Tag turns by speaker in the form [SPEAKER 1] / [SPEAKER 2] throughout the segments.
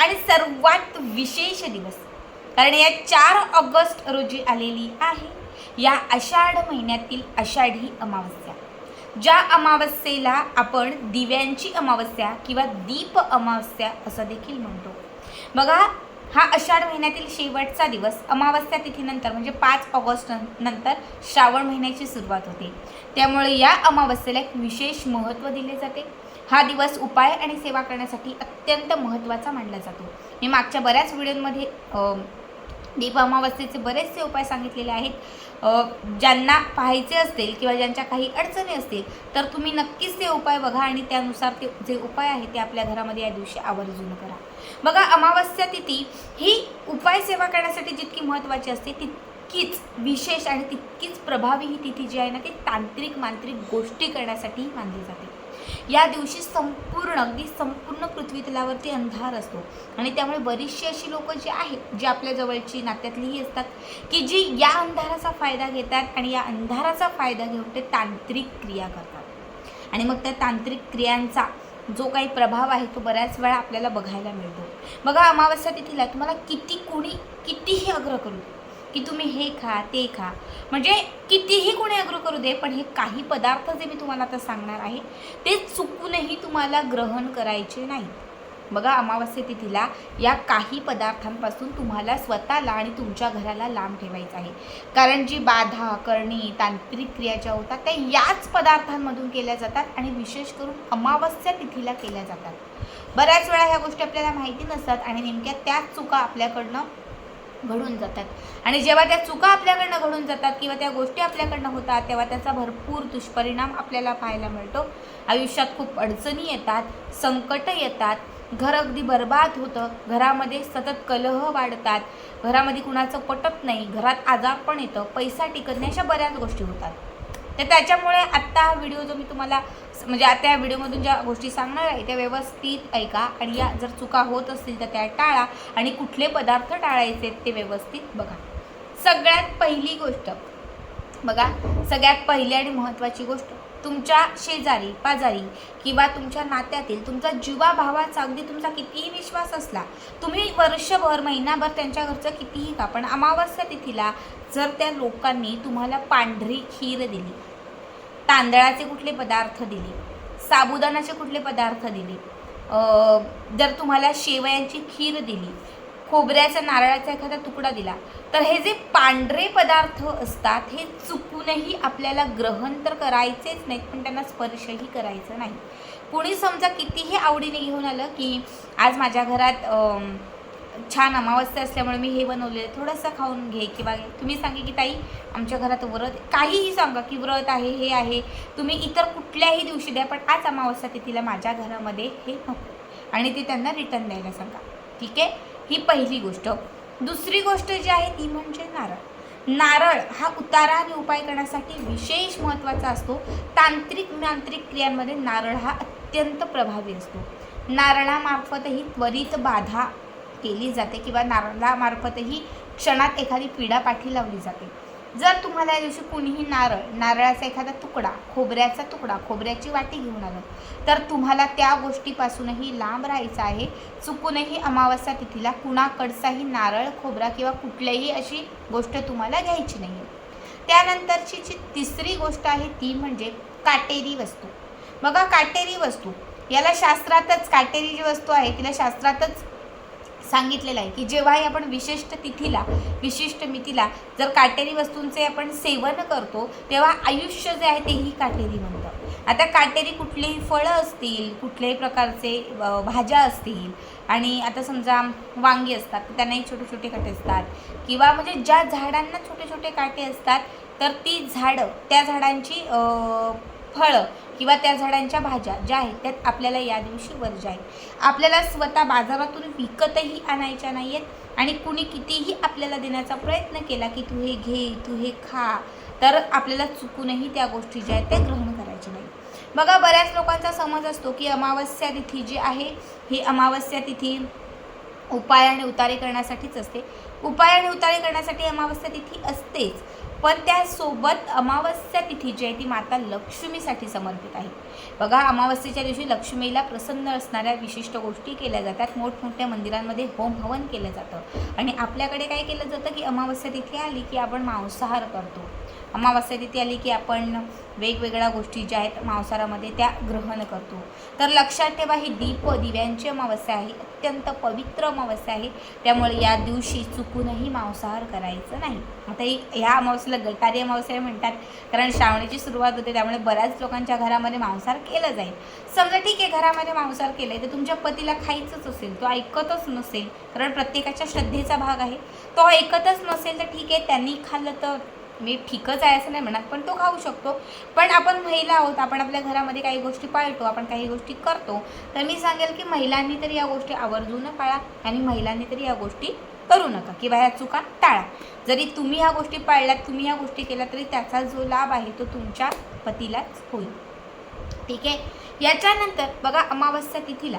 [SPEAKER 1] आणि सर्वात विशेष दिवस. कारण या चार ऑगस्ट रोजी आलेली आहे. या आषाढ महिन्यातील आषाढी अमावस्या. ज्या अमावस्येला आपण दिव्यांची अमावस्या किंवा दीप अमावस्या असं देखील म्हणतो. बघा हा आषाढ महिन्यातील शेवटचा दिवस. अमावस्या तिथीनंतर म्हणजे पाच ऑगस्ट नंतर श्रावण महिन्याची सुरुवात होते. त्यामुळे या अमावस्येला एक विशेष महत्त्व दिले जाते. हा दिवस उपाय आणि सेवा करण्यासाठी अत्यंत महत्त्वाचा मानला जातो. मी मागच्या बऱ्याच व्हिडिओमध्ये दीप अमावस्येचे बरेचसे उपाय सांगितलेले आहेत. ज्यांना पाहायचे असतील किंवा ज्यांच्या काही अडचणी असतील तर तुम्ही नक्कीच ते उपाय बघा आणि त्यानुसार ते जे उपाय आहेत ते आपल्या घरामध्ये या दिवशी आवर्जून करा. बघा अमावस्या तिथी ही उपाय सेवा करण्यासाठी जितकी महत्त्वाची असते तितकीच विशेष आणि तितकीच प्रभावी ही तिथी जी आहे ना ती तांत्रिक मांत्रिक गोष्टी करण्यासाठी मानली जाते. या दिवशी संपूर्ण अगदी संपूर्ण पृथ्वी तलावरती अंधार असतो. आणि त्यामुळे बरीचशी अशी लोक जी आहेत जी आपल्या जवळची नात्यातलीही असतात की जी या अंधाराचा फायदा घेतात आणि या अंधाराचा फायदा घेऊन ते तांत्रिक क्रिया करतात. आणि मग त्या तांत्रिक क्रियांचा जो काही प्रभाव आहे तो बऱ्याच वेळा आपल्याला बघायला मिळतो. बघा अमावस्या तिथीला तुम्हाला किती कोणी कितीही आग्रह करू की तुम्ही हे खा ते खा. म्हणजे कितीही कोणी अग्र करू दे पण हे काही पदार्थ जे मी तुम्हाला आता सांगणार आहे ते चुकूनही तुम्हाला ग्रहण करायचे नाही बघा अमावस्या तिथीला या काही पदार्थांपासून तुम्हाला स्वतःला आणि तुमच्या घराला लांब ठेवायचं आहे. कारण जी बाधा करणी तांत्रिक क्रिया ज्या होतात त्या याच पदार्थांमधून केल्या जातात आणि विशेष करून अमावस्या तिथीला केल्या जातात. बऱ्याच वेळा ह्या गोष्टी आपल्याला माहिती नसतात आणि नेमक्या त्याच चुका आपल्याकडनं घडून जातात. आणि जेव्हा त्या चुका आपल्याकडनं घडून जातात किंवा त्या गोष्टी आपल्याकडनं होतात तेव्हा त्याचा भरपूर दुष्परिणाम आपल्याला पाहायला मिळतो. आयुष्यात खूप अडचणी येतात संकट येतात घर अगदी बर्बाद होतं घरामध्ये सतत कलह वाढतात घरामध्ये कुणाचं पटत नाही घरात आजार पण येतं पैसा टिकत नाही अशा बऱ्याच गोष्टी होतात. तर त्याच्यामुळे आत्ता हा व्हिडिओ जो मी तुम्हाला म्हणजे आता या व्हिडिओमधून ज्या गोष्टी सांगणार आहे त्या व्यवस्थित ऐका आणि या जर चुका होत असतील तर त्या टाळा आणि कुठले पदार्थ टाळायचे ते व्यवस्थित बघा. सगळ्यात पहिली गोष्ट बघा सगळ्यात पहिली आणि महत्त्वाची गोष्ट तुमच्या शेजारी पाजारी किंवा तुमच्या नात्यातील तुमचा जीवाभावाचा अगदी तुमचा कितीही विश्वास असला तुम्ही वर्षभर महिनाभर त्यांच्या घरचं कितीही का पण अमावस्या तिथीला जर त्या लोकांनी तुम्हाला पांढरी खीर दिली तांदळाचे कुठले पदार्थ दिले? साबुदाण्याचे कुठले पदार्थ दिले? जर तुम्हाला शेवयांची खीर दिली खोबऱ्याचा नारळाचा एखादा तुकडा दिला तर हे जे पांढरे पदार्थ असतात हे चुकूनही आपल्याला ग्रहण तर करायचेच नाहीत पण त्यांना स्पर्शही करायचं नाही. कुणी समजा कितीही आवडीने घेऊन आलं की आज माझ्या घरात छान अमावस्या असल्यामुळे मी हे बनवलेलं आहे. थोडंसं खाऊन घे किंवा तुम्ही सांगे की ताई आमच्या घरात व्रत काहीही सांगा की व्रत आहे हे आहे. तुम्ही इतर कुठल्याही दिवशी द्या पण आज अमावस्या तिथीला माझ्या घरामध्ये हे नको. आणि ते त्यांना रिटर्न द्यायला सांगा. ठीक आहे? ही पहिली गोष्ट. दुसरी गोष्ट जी आहे ती म्हणजे नारळ. नारळ हा उतारा आणि उपाय करण्यासाठी विशेष महत्त्वाचा असतो. तांत्रिक मांत्रिक क्रियांमध्ये नारळ हा अत्यंत प्रभावी असतो. नारळामार्फतही त्वरित बाधा केली जाते किंवा नारळामार्फतही क्षणात एखादी पिढा पाठी लावली जाते. जर तुम्हाला या दिवशी कुणीही नारळ नारळाचा एखादा तुकडा खोबऱ्याचा तुकडा खोबऱ्याची वाटी घेऊन आलं तर तुम्हाला त्या गोष्टीपासूनही लांब राहायचं आहे. चुकूनही अमावस्या तिथीला कुणाकडचाही नारळ खोबरा किंवा कुठल्याही अशी गोष्ट तुम्हाला घ्यायची नाही. त्यानंतरची जी तिसरी गोष्ट आहे ती म्हणजे काटेरी वस्तू. बघा काटेरी वस्तू. याला शास्त्रातच काटेरी जी वस्तू आहे तिला शास्त्रातच सांगितलेलं आहे की जेव्हाही आपण विशिष्ट तिथीला विशिष्ट मितीला जर काटेरी वस्तूंचे आपण सेवन करतो तेव्हा आयुष्य जे आहे तेही काटेरी म्हणतं. आता काटेरी कुठलेही फळं असतील कुठल्याही प्रकारचे भाज्या असतील आणि आता समजा वांगी असतात त्यांनाही छोटे छोटे काटे असतात किंवा म्हणजे ज्या झाडांना छोटे छोटे काटे असतात तर ती झाडं त्या झाडांची फळं किंवा त्या झाडांच्या भाज्या ज्या आहेत त्यात आपल्याला या दिवशी वर्ज्य आहे. आपल्याला स्वतः बाजारातून विकतही आणायच्या नाही आहेत आणि कुणी कितीही आपल्याला देण्याचा प्रयत्न केला की तू हे घे तू हे खा तर आपल्याला चुकूनही त्या गोष्टी ज्या आहेत त्या ग्रहण करायच्या नाही बघा बऱ्याच लोकांचा समज असतो की अमावस्या तिथी जी आहे ही अमावस्या तिथी उपाय आणि उतारे करण्यासाठीच असते. उपाय आणि उतारे करण्यासाठी अमावस्या तिथी असतेच. पण त्यासोबत अमावस्या तिथी जी आहे ती माता लक्ष्मीसाठी समर्पित आहे. बघा अमावस्येच्या दिवशी लक्ष्मीला प्रसन्न असणाऱ्या विशिष्ट गोष्टी केल्या जातात. मोठमोठ्या मंदिरांमध्ये होम हवन केलं जातं. आणि आपल्याकडे काय केलं जातं की अमावस्या तिथे आली की आपण मांसाहार करतो. अमावस्या तिथी आली की आपण वेगवेगळ्या गोष्टी ज्या आहेत मांसारामध्ये त्या ग्रहण करतो. तर लक्षात ठेवा ही दीप दिव्यांची अमावस्या आहे अत्यंत पवित्र अमावस्या आहे. त्यामुळे या दिवशी चुकूनही मांसाहार करायचं नाही. आता ही ह्या अमावस्येला गटारी अमावस्या म्हणतात कारण श्रावणीची सुरुवात होते त्यामुळे बऱ्याच लोकांच्या घरामध्ये मांसाहार केला जाईल. समजा ठीक आहे घरामध्ये मांसाहार केलं आहे तर तुमच्या पतीला खायचंच असेल तो ऐकतच नसेल कारण प्रत्येकाच्या श्रद्धेचा भाग आहे. तो ऐकतच नसेल तर ठीक आहे त्यांनी खाल्लं तर मी ठीकच आहे असं नाही म्हणत पण तो खाऊ शकतो. पण आपण महिला आहोत आपण आपल्या घरामध्ये काही गोष्टी पाळतो आपण काही गोष्टी करतो तर मी सांगेल की महिलांनी तरी या गोष्टी आवर्जून पाळा आणि महिलांनी तरी या गोष्टी करू नका किंवा ह्या चुका टाळा. जरी तुम्ही ह्या गोष्टी पाळल्यात तुम्ही ह्या गोष्टी केल्या तरी त्याचा जो लाभ आहे तो तुमच्या पतीलाच होईल. ठीक आहे? याच्यानंतर बघा अमावस्या तिथीला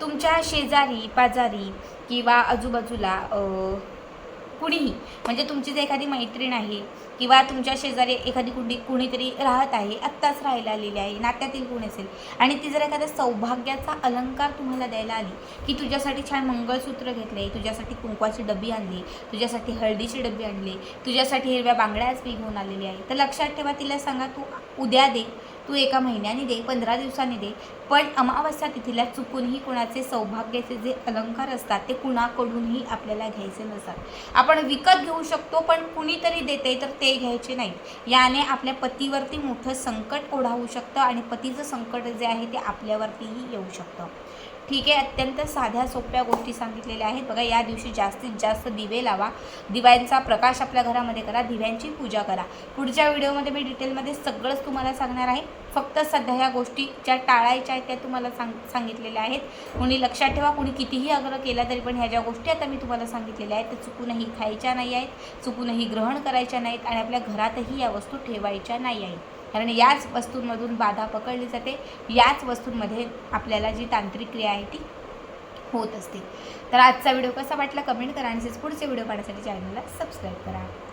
[SPEAKER 1] तुमच्या शेजारी पाजारी किंवा आजूबाजूला कुणीही म्हणजे तुमची जर एखादी मैत्रीण आहे किंवा तुमच्या शेजारी एखादी कुणी कुणीतरी राहत आहे आत्ताच राहायला आलेली आहे नात्यातील कोण असेल आणि ती जर एखादा सौभाग्याचा अलंकार तुम्हाला द्यायला आली की तुझ्यासाठी छान मंगळसूत्र घेतले तुझ्यासाठी कुंकवाची डबी आणली तुझ्यासाठी हळदीची डबी आणली तुझ्यासाठी हिरव्या बांगड्याच मी घेऊन आलेली आहे तर लक्षात ठेवा तिला सांगा तू उद्या दे तू एका महिन्याने दे पंधरा दिवसांनी दे पण अमावस्या तिथीला चुकूनही कुणाचे सौभाग्याचे जे अलंकार असतात ते कुणाकडूनही आपल्याला घ्यायचे नसतात. आपण विकत घेऊ शकतो पण कुणीतरी देते तर ते घ्यायचे नाहीत याने आपल्या पतीवरती मोठं संकट ओढावू शकतं आणि पतीचं संकट जे आहे ते आपल्यावरतीही येऊ शकतं. ठीक आहे अत्यंत साध्या सोप्या गोष्टी सांगितलेल्या आहेत. बघा या दिवशी जास्तीत जास्त दिवे लावा. दिव्यांचा प्रकाश आपल्या घरामध्ये करा दिव्यांची पूजा करा. पुढच्या व्हिडिओमध्ये मी डिटेलमध्ये सगळंच तुम्हाला सांगणार आहे. फक्त सध्या ह्या गोष्टी ज्या टाळायच्या आहेत त्या तुम्हाला सांग सांगितलेल्या आहेत. कोणी लक्षात ठेवा कोणी कितीही आग्रह केला तरी पण ह्या ज्या गोष्टी आता मी तुम्हाला सांगितलेल्या आहेत त्या चुकूनही खायच्या नाही आहेत चुकूनही ग्रहण करायच्या नाहीत आणि आपल्या घरातही या वस्तू ठेवायच्या नाही आहेत. कारण याच वस्तूंमधून बाधा पकडली जाते. याच वस्तूंमध्ये आपल्याला जी तांत्रिक क्रिया आहे ती होत असते. तर आजचा व्हिडिओ कसा वाटला? कमेंट करा आणि पुढचे व्हिडिओ पाहण्यासाठी चॅनलला सबस्क्राईब करा.